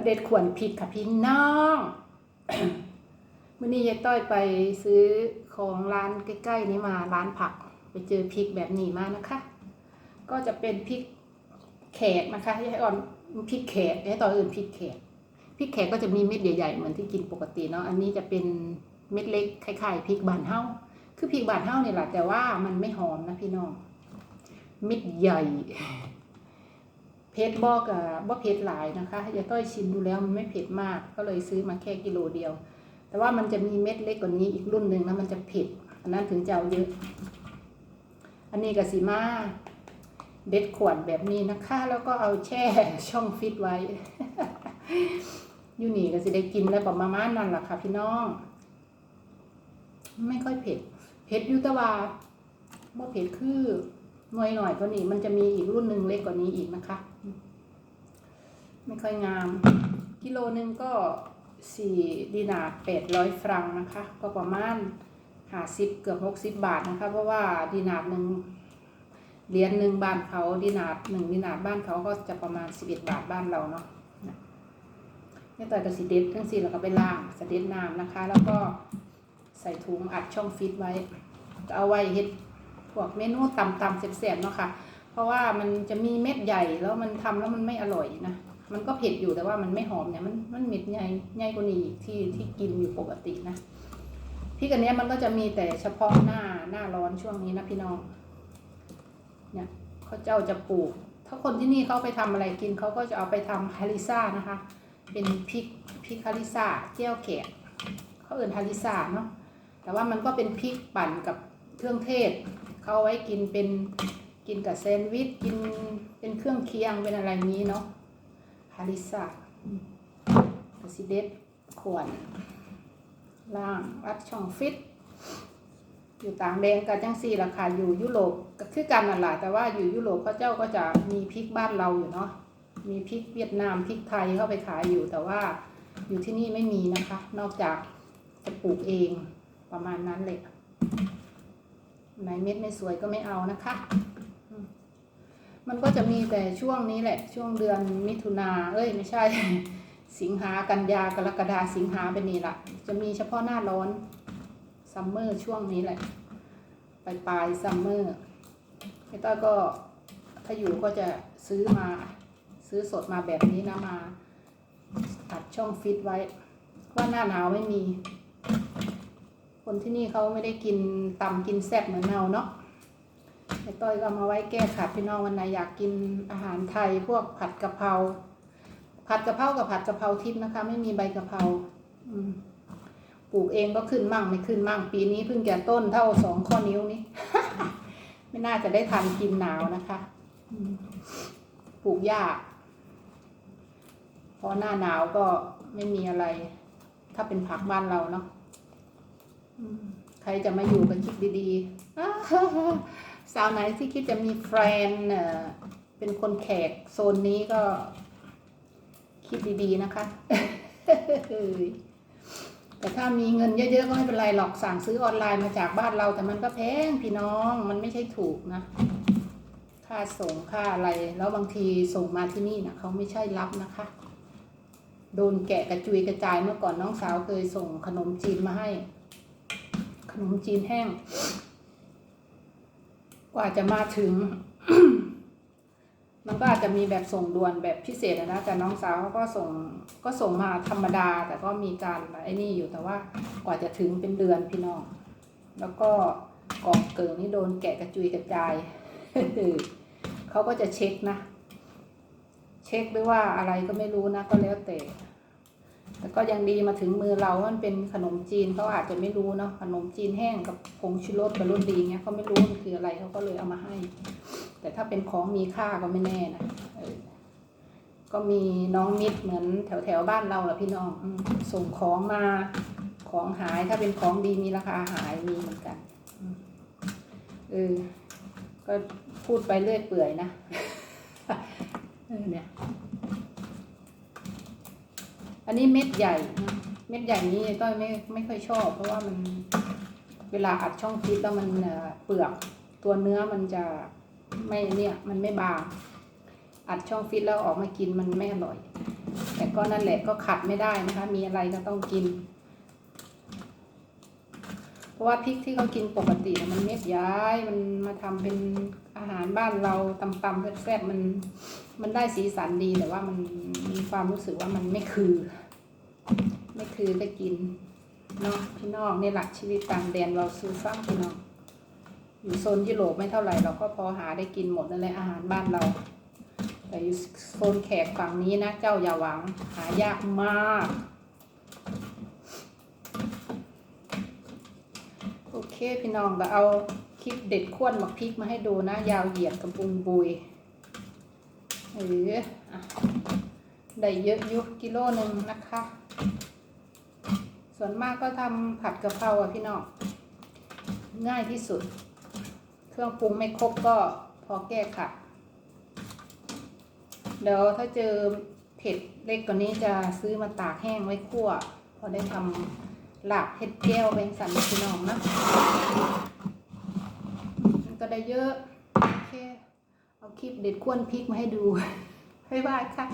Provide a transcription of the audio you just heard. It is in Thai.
มาเด็ดขวนผิดค่ะพี่น้องมื่อนี้ยายต้อยไปซื้อของร้านใกล้ๆนี้มาร้านผัก ไปเจอพริกแบบนี้มานะคะ ก็จะเป็นพริกแขกนะคะยายอ่อนพริกแขกยายต้อยอื่นพริกแขกพริกแขกก็จะมีเม็ดใหญ่ๆเหมือนที่กินปกติเนาะอันนี้จะเป็นเม็ดเล็กคล้ายๆพริกบานเฮาคือพริกบานเฮาเนี่ยแหละแต่ว่ามันไม่หอมนะพี่น้องเม็ดใหญ่ เผ็ดบอกอะบ่เผ็ดหลายนะคะยายต้อยชิมดูแล้วมันไม่เผ็ดมาก ก็เลยซื้อมาแค่กิโลเดียว แต่ว่ามันจะมีเม็ดเล็กกว่านี้อีกรุ่นหนึ่งแล้วมันจะเผ็ดอันนั้นถึงจะเอาเยอะ อันนี้ก็สีมาเด็ดขวดแบบนี้นะคะ แล้วก็เอาแช่ช่องฟิตไว้อยู่นี่ก็สิได้กินแล้วประมาณนั้นแหละค่ะ พี่น้อง ไม่ค่อยเผ็ด เผ็ดยุตะวาเมื่อเผ็ดคือ หน่อยหน่อยกว่านี้มันจะมีอีกรุ่นหนึ่งเล็กกว่านี้อีกนะคะ ไม่ค่อยงาม กิโลหนึ่งก็สี่ดีนาแปดร้อยฟรังนะคะ ก็ประมาณหาสิบเกือบหกสิบบาทนะคะ เพราะว่าดีนาหนึ่งเหรียญหนึ่งบ้านเขาดีนาหนึ่งดีนาบ้านเขาก็จะประมาณสิบเอ็ดบาทบ้านเราเนาะเนี่ยต่อยกับสีเด็ดทั้งสี่เราก็ไปล่างสเด็ดน้ำนะคะ แล้วก็ใส่ถุงอัดช่องฟิตไว้ก็เอาไว้เฮ็ด พวกเมนูต่ำๆแสบๆเนาะค่ะ เพราะว่ามันจะมีเม็ดใหญ่แล้วมันทำแล้วมันไม่อร่อยนะ มันก็เผ็ดอยู่แต่ว่ามันไม่หอมเนี่ยมันมันเม็ดใหญ่ใหญ่กว่านี้อีกที่ที่กินอยู่ปกตินะพริกอันเนี้ยมันก็จะมีแต่เฉพาะหน้าหน้าร้อนช่วงนี้นะพี่น้อง เนี่ยเขาเจ้าจะปลูก ถ้าคนที่นี่เขาไปทำอะไรกินเขาก็จะเอาไปทำฮาริซ่านะคะ เป็นพริกพริกฮาริซ่าเจียวแขกเขาเอื่นฮาริซ่าเนาะแต่ว่ามันก็เป็นพริกปั่นกับเครื่องเทศ เขาไว้กินเป็นกินกับแซนด์วิชกินเป็นเครื่องเคียงเป็นอะไรนี้เนาะฮาริสาปสิเดตขวนล่างรัดช่องฟิต อยู่ต่างแดนกันจังสี่ราคาอยู่ยุโรปก็คือกันนั่นแหละแต่ว่าอยู่ยุโรปเขาเจ้าก็จะมีพริกบ้านเราอยู่เนาะมีพริกเวียดนามพริกไทยเข้าไปขายอยู่ แต่ว่าอยู่ที่นี่ไม่มีนะคะ นอกจากจะปลูกเองประมาณนั้นเลย ไหนเม็ดไม่สวยก็ไม่เอานะคะ มันก็จะมีแต่ช่วงนี้แหละ ช่วงเดือนมิถุนาเอ้ยไม่ใช่ สิงหากันยากรกฎาสิงหาเป็นนี่ละจะมีเฉพาะหน้าร้อนซัมเมอร์ช่วงนี้แหละปลายปลายซัมเมอร์ไอ้ต้อยก็ถ้าอยู่ก็จะซื้อมาซื้อสดมาแบบนี้นะมาตัดช่องฟิตไว้ว่าหน้าหนาวไม่มี คนที่นี่เขาไม่ได้กินตำกินแซ่บเหมือนเราเนาะไอ้ต้อยก็เอามาไว้แก้ขัดพี่น้องวันไหนอยากกินอาหารไทยพวกผัดกะเพราผัดกะเพรากับผัดกะเพราทิพย์นะคะ ไม่มีใบกะเพราปลูกเองก็ขึ้นมั่งไม่ขึ้นมั่ง ปีนี้เพิ่งแก่ต้นเท่าสองข้อนิ้วนี้ไม่น่าจะได้ทันกินหนาวนะคะปลูกยากเพราะหน้าหนาวก็ไม่มีอะไร ถ้าเป็นผักบ้านเราเนาะ ใครจะมาอยู่กันคิดดีๆ สาวไหนที่คิดจะมีแฟนเป็นคนแขกโซนนี้ก็ คิดดีๆนะคะ แต่ถ้ามีเงินเยอะๆก็ไม่เป็นไรหรอกสั่งซื้อออนไลน์มาจากบ้านเรา แต่มันก็แพงพี่น้องมันไม่ใช่ถูกนะค่าส่งค่าอะไร แล้วบางทีส่งมาที่นี่นะเขาไม่ใช่รับนะคะโดนแกะกระจุยกระจายเมื่อก่อนน้องสาวเคยส่งขนมจีนมาให้ นมจีนแห้ง กว่าจะมาถึง มันก็อาจจะมีแบบส่งด่วนแบบพิเศษนะ แต่น้องสาวเขาก็ส่งก็ส่งมาธรรมดา แต่ก็มีการไอ้นี่อยู่แต่ว่ากว่าจะถึงเป็นเดือนพี่น้อง แล้วก็กล่องเกิงนี่โดนแกะกระจุยกระจายเขาก็จะเช็คนะ เช็คหรือว่าอะไรก็ไม่รู้นะ ก็แล้วแต่แต่ ก็ยังดีมาถึงมือเรามันเป็นขนมจีนเขาอาจจะไม่รู้เนาะขนมจีนแห้งกับผงชูรสกับรสดีเงี้ยเขาไม่รู้มันคืออะไรเขาก็เลยเอามาให้ แต่ถ้าเป็นของมีค่าก็ไม่แน่นะก็มีน้องมิตรเหมือนแถวแถวบ้านเราแหละพี่น้องอส่งของมาของหายถ้าเป็นของดีมีราคาหายมีเหมือนกันเออก็พูดไปเรื่อยเปื่อยนะเออเนี่ย อันนี้เม็ดใหญ่ เม็ดใหญ่นี้ต้อยไม่ไม่ค่อยชอบ เพราะว่ามันเวลาอัดช่องฟิตแล้วมันเปลือกตัวเนื้อมันจะไม่เนี่ยมันไม่บางอัดช่องฟิตแล้วออกมากินมันไม่อร่อย แต่ก็นั่นแหละก็ขัดไม่ได้นะคะ มีอะไรก็ต้องกิน เพราะว่าพริกที่เขากินปกติมันเม็ดย้ายมันมาทำเป็นอาหารบ้านเราตำๆแซ่บๆมันมันได้สีสันดีแต่ว่ามัน มีความรู้สึกว่ามันไม่คือ ไม่คือได้กินเนาะพี่น้องนี่แหละชีวิตต่างแดนเราซื้อซ้ำพี่น้องอยู่โซนยุโรปไม่เท่าไหร่เราก็พอหาได้กินหมดนั่นแหละอาหารบ้านเรา แต่อยู่โซนแขกฝั่งนี้นะ เจ้าอย่าหวังหายากมาก โอเคพี่น้องก็เอาคลิปเด็ดข้วนหมักพริกมาให้ดูนะ ยาวเหยียดกับปุงบุยเอออะ ได้เยอะยุกิโลหนึ่งนะคะ ส่วนมากก็ทำผัดกะเพราอะพี่น้องง่ายที่สุด เครื่องปรุงไม่ครบก็พอแก้ค่ะ เดี๋ยวถ้าเจอเผ็ดเล็กกว่านี้จะซื้อมาตากแห้งไว้คั่ว พอได้ทำหลาบเห็ดแก้วเป็นสันพี่น้องนะมันก็ได้เยอะ โอเค เอาคลิปเด็ดข้วนพริกมาให้ดูบ๊ายบายค่ะ